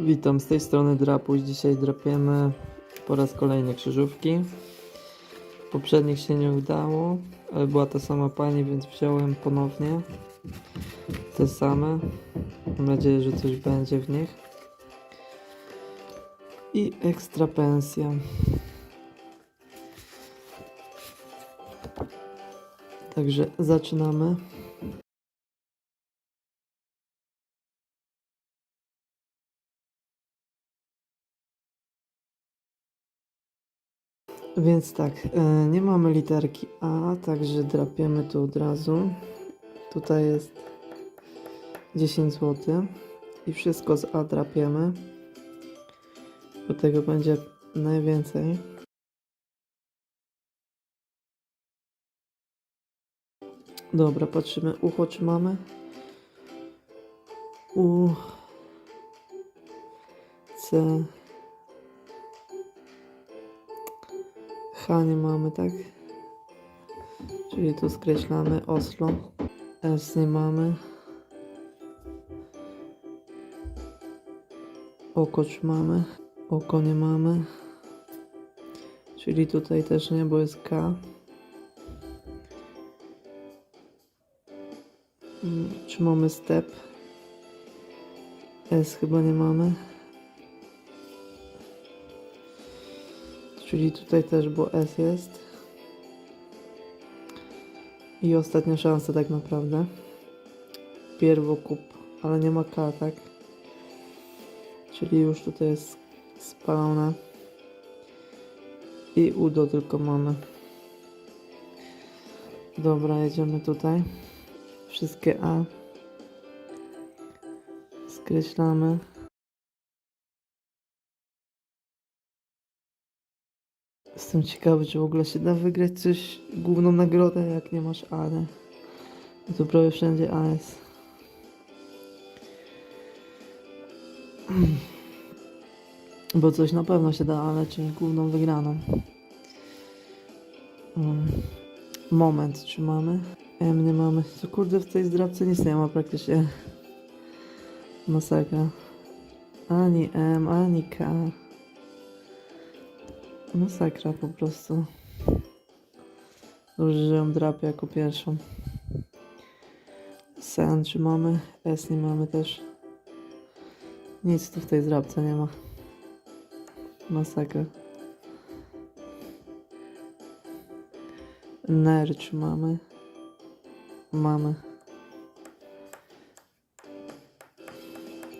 Witam z tej strony Drapuś. Dzisiaj drapiemy po raz kolejny krzyżówki. Poprzednich się nie udało, ale była ta sama pani, więc wziąłem ponownie te same. Mam nadzieję, że coś będzie w nich. I ekstra pensja. Także zaczynamy. Więc tak, e, nie mamy literki A, także drapiemy tu od razu. Tutaj jest 10 zł i wszystko z A drapiemy. Do tego będzie najwięcej. Dobra, patrzymy. Ucho czy mamy? U. C. H nie mamy, tak? Czyli tu skreślamy Oslo. S nie mamy. Oko czy mamy? Oko nie mamy. Czyli tutaj też nie, bo jest K. Mm, Czy mamy step? S chyba nie mamy. Czyli tutaj też, bo S jest. I ostatnia szansa tak naprawdę. Pierwokup, ale nie ma K, tak? Czyli już tutaj jest spalone. I udo tylko mamy. Dobra, jedziemy tutaj. Wszystkie A. Skreślamy. Jestem ciekawy, czy w ogóle się da wygrać coś, główną nagrodę, jak nie masz A, nie? No to prawie wszędzie A jest. Bo coś na pewno się da, ale czy główną wygraną? Mm. Moment, czy mamy? M nie mamy. Co kurde, w tej zdrabce nic nie ma praktycznie. Masakra. Ani M, ani K. Masakra po prostu. Dobrze, że ją drapię jako pierwszą. Sen czy mamy? S nie mamy też. Nic tu w tej zdrabce nie ma. Masakra. Ner czy mamy? Mamy.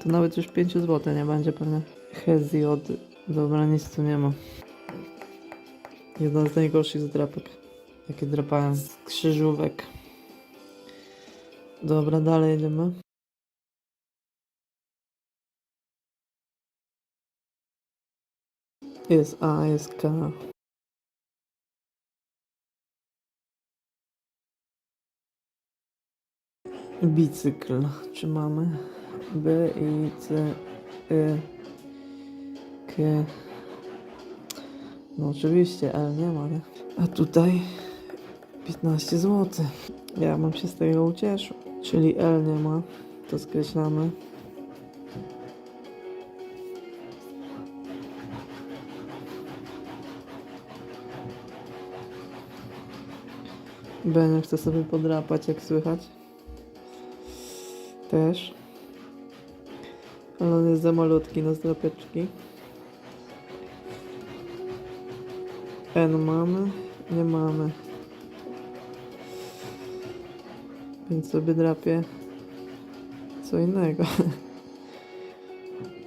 To nawet już 5 zł nie będzie pewnie. Hezjod. Dobra, nic tu nie ma. Jedna z najgorszych zdrapek, jakie drapałem z krzyżówek. Dobra, dalej jedziemy. Jest A, jest K. Bicykl. Czy mamy? B, I, C, Y, K. No oczywiście, L nie ma, nie? A tutaj 15 zł. Ja bym się z tego ucieszył. Czyli L nie ma, to skreślamy. Beniek chce sobie podrapać, jak słychać. Też. Ale on jest za malutki na zdrapeczki. N mamy? Nie mamy. Więc sobie drapię co innego.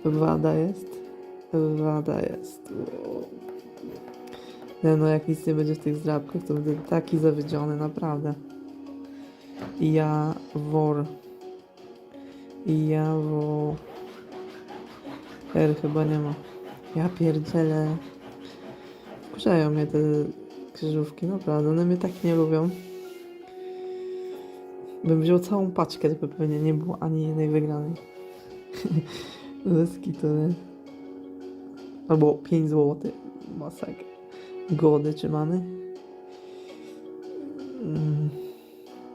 Wada jest. Wada jest. Nie no, jak nic nie będzie w tych zdrabkach, to będę taki zawiedziony, naprawdę. Ja wor. Ja wo. R chyba nie ma. Ja pierdzielę. Wkurzają mnie te krzyżówki, naprawdę. One mnie tak nie lubią. Bym wziął całą paczkę, to by pewnie nie było ani jednej wygranej. Leski to nie. Albo 5 zł. Masakra. Gody czy mamy? Mm.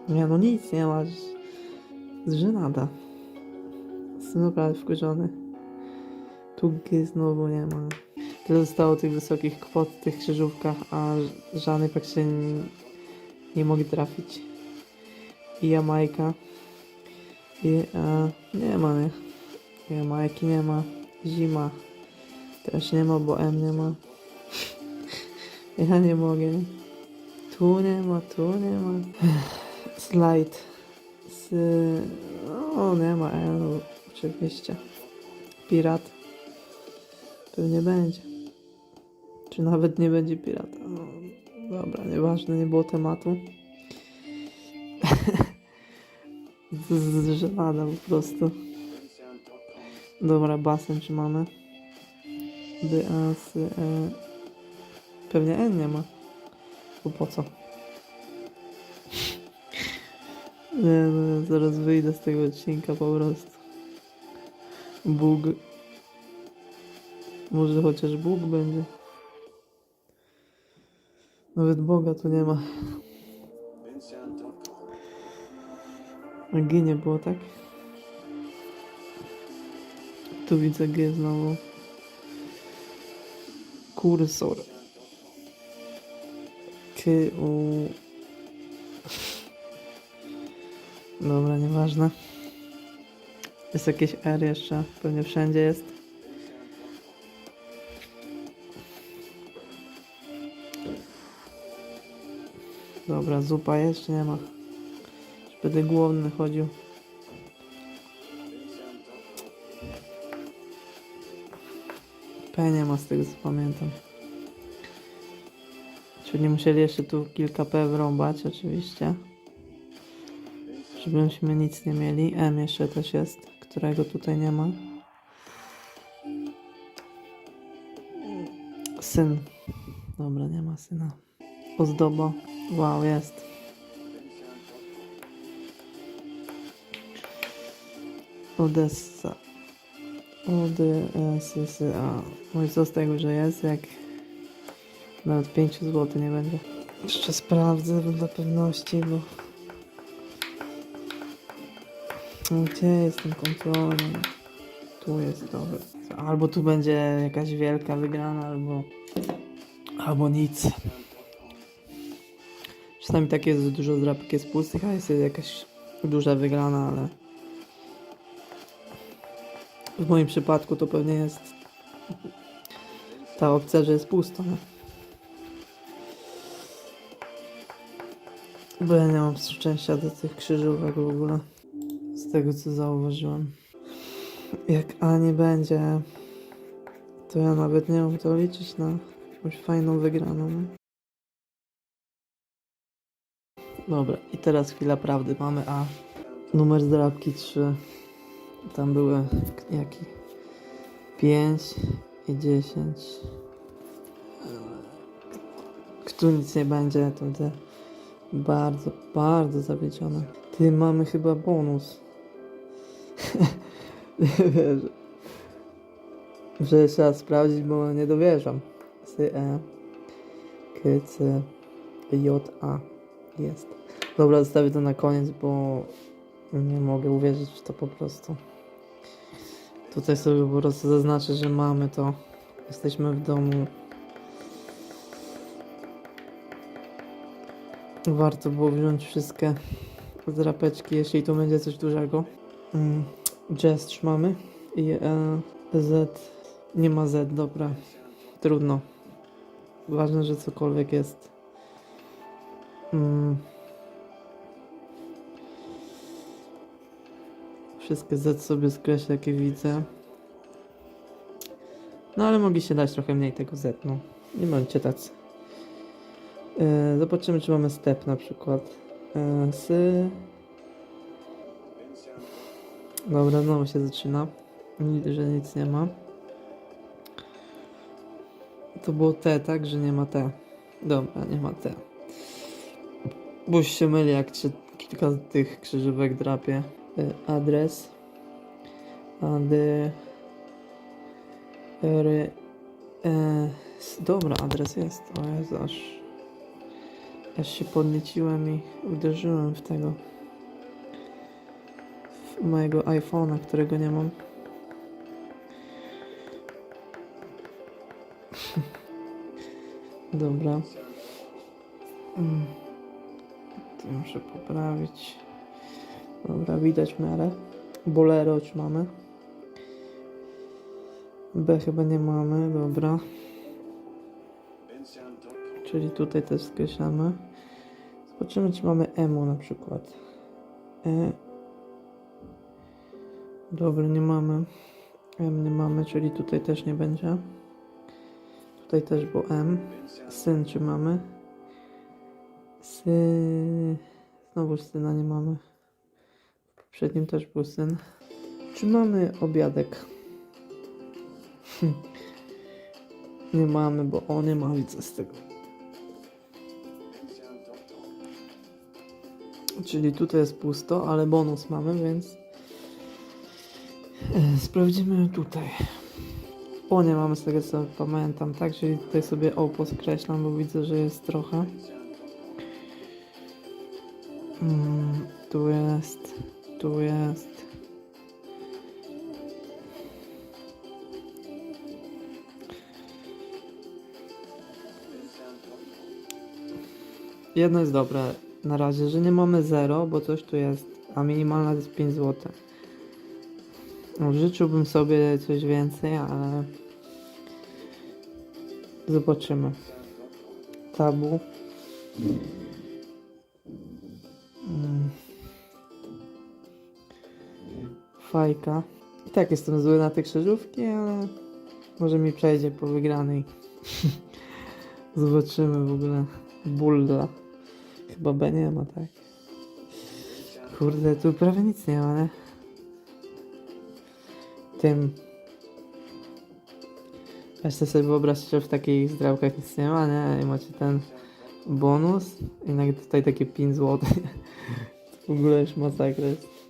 Nie no nic nie ma. Z żenada. Jestem naprawdę wkurzony. Tu G znowu nie ma. Tyle zostało tych wysokich kwot w tych krzyżówkach, a żadnej praktycznie nie, nie mogę trafić. I Jamajka. I e, nie ma, nie? Jamajki nie ma. Zima. Też nie ma, bo M nie ma. Ja nie mogę. Tu nie ma, tu nie ma. Slajd. Z... O, nie ma L, oczywiście. Pirat. Pewnie będzie. Czy nawet nie będzie pirata. No, dobra, nieważne, nie było tematu. żelada po prostu. Dobra, basen czy mamy? D, A, S, E. Pewnie N nie ma. Bo po co? Nie no, zaraz wyjdę z tego odcinka po prostu. Bóg. Może chociaż Bóg będzie. Nawet Boga tu nie ma. A G nie było, tak? Tu widzę G znowu. Kursor. K, U. Dobra, nieważne. Jest jakieś R jeszcze, pewnie wszędzie jest. Dobra, zupa jeszcze nie ma. Już będę głodny chodził. P nie ma z tego co pamiętam. Czyli musieli jeszcze tu kilka P wrąbać oczywiście. Żebyśmy nic nie mieli. M jeszcze też jest, którego tutaj nie ma. Syn. Dobra, nie ma syna. Ozdoba. Wow, jest. Odessa. Odessa. I co z tego, że jest, jak nawet 5 zł nie będzie. Jeszcze sprawdzę dla pewności, bo... No, Gdzie jest ten kontroler? Tu jest, dobra. Albo tu będzie jakaś wielka wygrana, albo... Albo nic. Czasami tak jest, że dużo drapek jest pustych, a jest jakaś duża wygrana, ale... W moim przypadku to pewnie jest ta opcja, że jest pusto, nie? Bo ja nie mam szczęścia do tych krzyżówek w ogóle. Z tego co zauważyłem. Jak A nie będzie, to ja nawet nie mam to liczyć na jakąś fajną wygraną. Dobra, i teraz chwila prawdy. Mamy A. Numer zdrabki 3. Tam były jaki? 5 i 10. Kto nic nie będzie, to te bardzo, bardzo zawiedzione. Ty mamy chyba bonus. nie wierzę. Muszę trzeba sprawdzić, bo nie dowierzam. C, E, K, C, J, A. Jest. Dobra, zostawię to na koniec, bo nie mogę uwierzyć w to po prostu. Tutaj sobie po prostu zaznaczę, że mamy to. Jesteśmy w domu. Warto było wziąć wszystkie zrapeczki, jeśli to będzie coś dużego. Mm, Jest mamy. I e, Z. Nie ma Z, dobra. Trudno. Ważne, że cokolwiek jest. Mm. Wszystkie Z sobie skreślę, jakie widzę. No ale mogliście dać trochę mniej tego Z, no. Nie bądźcie tacy. E, zobaczymy, czy mamy step na przykład. E, sy... Dobra, znowu się zaczyna. Że nic nie ma. To było T, tak? Że nie ma T. Dobra, nie ma T. Bo się myli, jak się kilka tych krzyżówek drapie. Y, Adres. Ady. R. E, s- dobra, adres jest. O Jezu, aż. Aż się podnieciłem i uderzyłem w tego. W mojego iPhone'a, którego nie mam. Dobra. Mm. To muszę poprawić. Dobra, widać w miarę. Bolero już mamy. B chyba nie mamy, dobra. Czyli tutaj też skreślamy. Zobaczymy, czy mamy emo na przykład. E. Dobra, nie mamy. M nie mamy, czyli tutaj też nie będzie. Tutaj też było M. Syn czy mamy? Sy... Znowu syna nie mamy. W poprzednim też był syn. Czy mamy obiadek? Nie mamy, bo on nie ma widzę z tego. Czyli tutaj jest pusto, ale bonus mamy, więc e, sprawdzimy tutaj. O, nie mamy z tego co pamiętam, tak? Czyli tutaj sobie o poskreślam, bo widzę, że jest trochę. Mm, tu jest, tu jest. Jedno jest dobre na razie, że nie mamy 0, bo coś tu jest, a minimalna to jest 5 zł. No, życzyłbym sobie coś więcej, ale zobaczymy. Tabu. Fajka. I tak jestem zły na te krzyżówki, ale może mi przejdzie po wygranej. Zobaczymy w ogóle. Bulla. Chyba B nie ma, tak? Kurde, tu prawie nic nie ma, nie? Tym. Weźcie sobie wyobraźcie, że w takich zdrałkach nic nie ma, nie? I macie ten bonus i nagle tutaj takie 5 zł. W ogóle już masakra jest.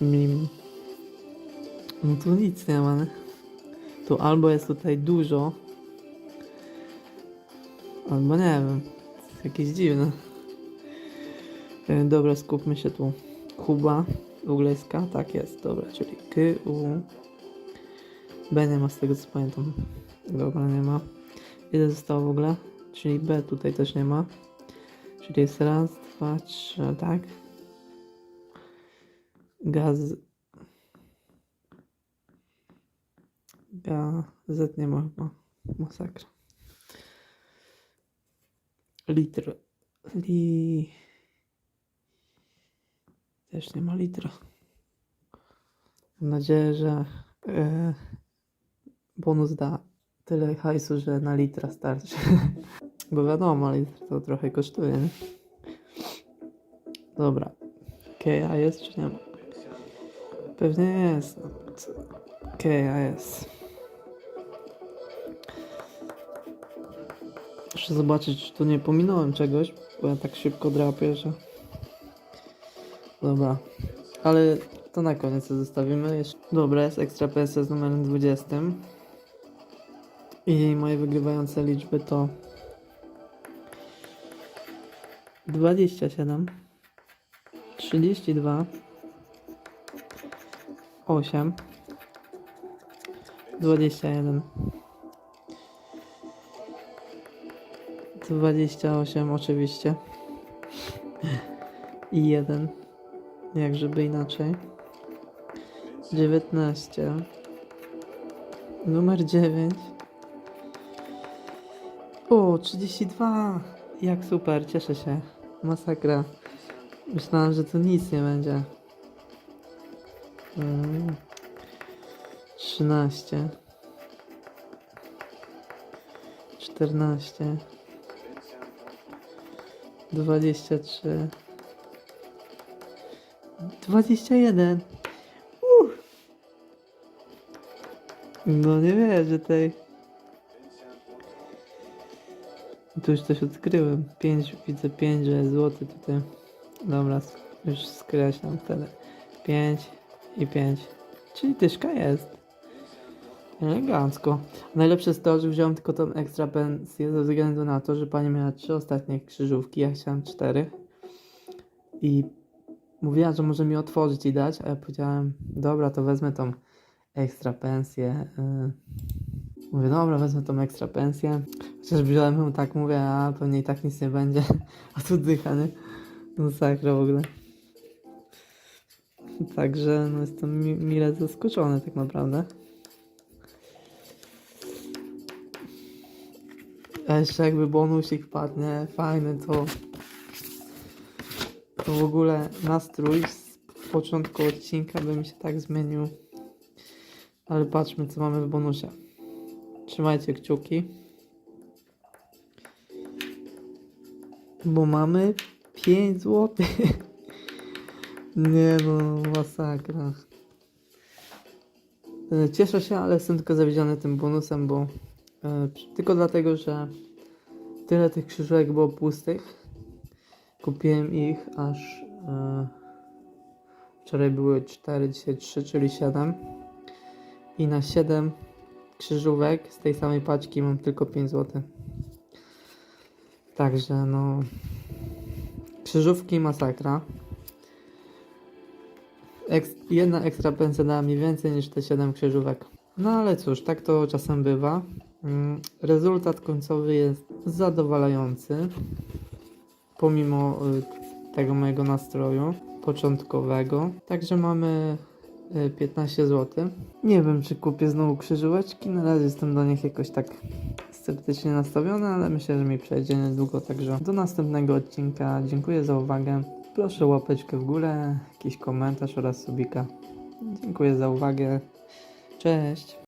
Mim. No tu nic nie ma, nie? Tu albo jest tutaj dużo, albo nie wiem. To jest jakieś dziwne. E, Dobra, skupmy się tu. Kuba, K, tak jest, dobra, czyli K, U. B nie ma z tego co pamiętam. Dobra, nie ma. Ile zostało w ogóle? Czyli B tutaj też nie ma. Czyli jest raz, dwa, trzy, tak? Gaz. Gazet nie ma chyba. Masakra. Litr. Li... Też nie ma litra. Mam nadzieję, że e, bonus da tyle hajsu, że na litra starczy. Bo wiadomo, litr to trochę kosztuje, nie? Dobra. Keja jest czy nie ma? Pewnie jest. no. Co? Keja jest. Muszę zobaczyć, czy tu nie pominąłem czegoś, bo ja tak szybko drapię, że... Dobra. Ale to na koniec zostawimy. Jeszcze... Dobra, jest ekstra PS z numerem 20. I moje wygrywające liczby to 27 32 8 21 28 oczywiście. I 1 jak żeby inaczej. 19 numer 9 o 32 jak super cieszę się. Masakra. Myślałem że tu nic nie będzie mm. 13 14 23 21 Uff. No nie wierzę tej. Tu już coś odkryłem. 5, widzę 5, że jest złoty tutaj. Dobra, już skreślam wtedy 5 i 5 Czyli tyszka jest Elegancko. Najlepsze jest to, że wziąłem tylko tą ekstra pensję ze względu na to, że pani miała trzy ostatnie krzyżówki, ja chciałem cztery. I mówiła, że może mi otworzyć i dać, a ja powiedziałem, dobra, to wezmę tą ekstra pensję. y, Mówię, dobra, wezmę tą ekstra pensję. Chociaż wziąłem ją tak, mówię, a pewnie i tak nic nie będzie. A tu dycha, nie? No sakra w ogóle. Także no jestem mi mile zaskoczony tak naprawdę. A jeszcze jakby bonusik wpadnie, fajny, to to w ogóle nastrój z początku odcinka by mi się tak zmienił. Ale patrzmy, co mamy w bonusie. Trzymajcie kciuki. Bo mamy 5 zł. Nie no, masakra. E, Cieszę się, ale jestem tylko zawiedziony tym bonusem, bo e, tylko dlatego, że tyle tych krzyżówek było pustych. Kupiłem ich aż e, wczoraj były 4, dzisiaj 3, czyli 7. I na 7 krzyżówek z tej samej paczki mam tylko 5 zł. Także no. Krzyżówki masakra. Eks, jedna ekstra pensja dała mi więcej niż te 7 krzyżówek. No ale cóż, tak to czasem bywa. Mm, Rezultat końcowy jest zadowalający. Pomimo y, tego mojego nastroju początkowego. Także mamy y, 15 zł. Nie wiem, czy kupię znowu krzyżóweczki. Na razie jestem do nich jakoś tak sceptycznie nastawiony, ale myślę, że mi przejdzie niedługo. Także do następnego odcinka. Dziękuję za uwagę. Proszę łapeczkę w górę, jakiś komentarz oraz subika. Dziękuję za uwagę. Cześć.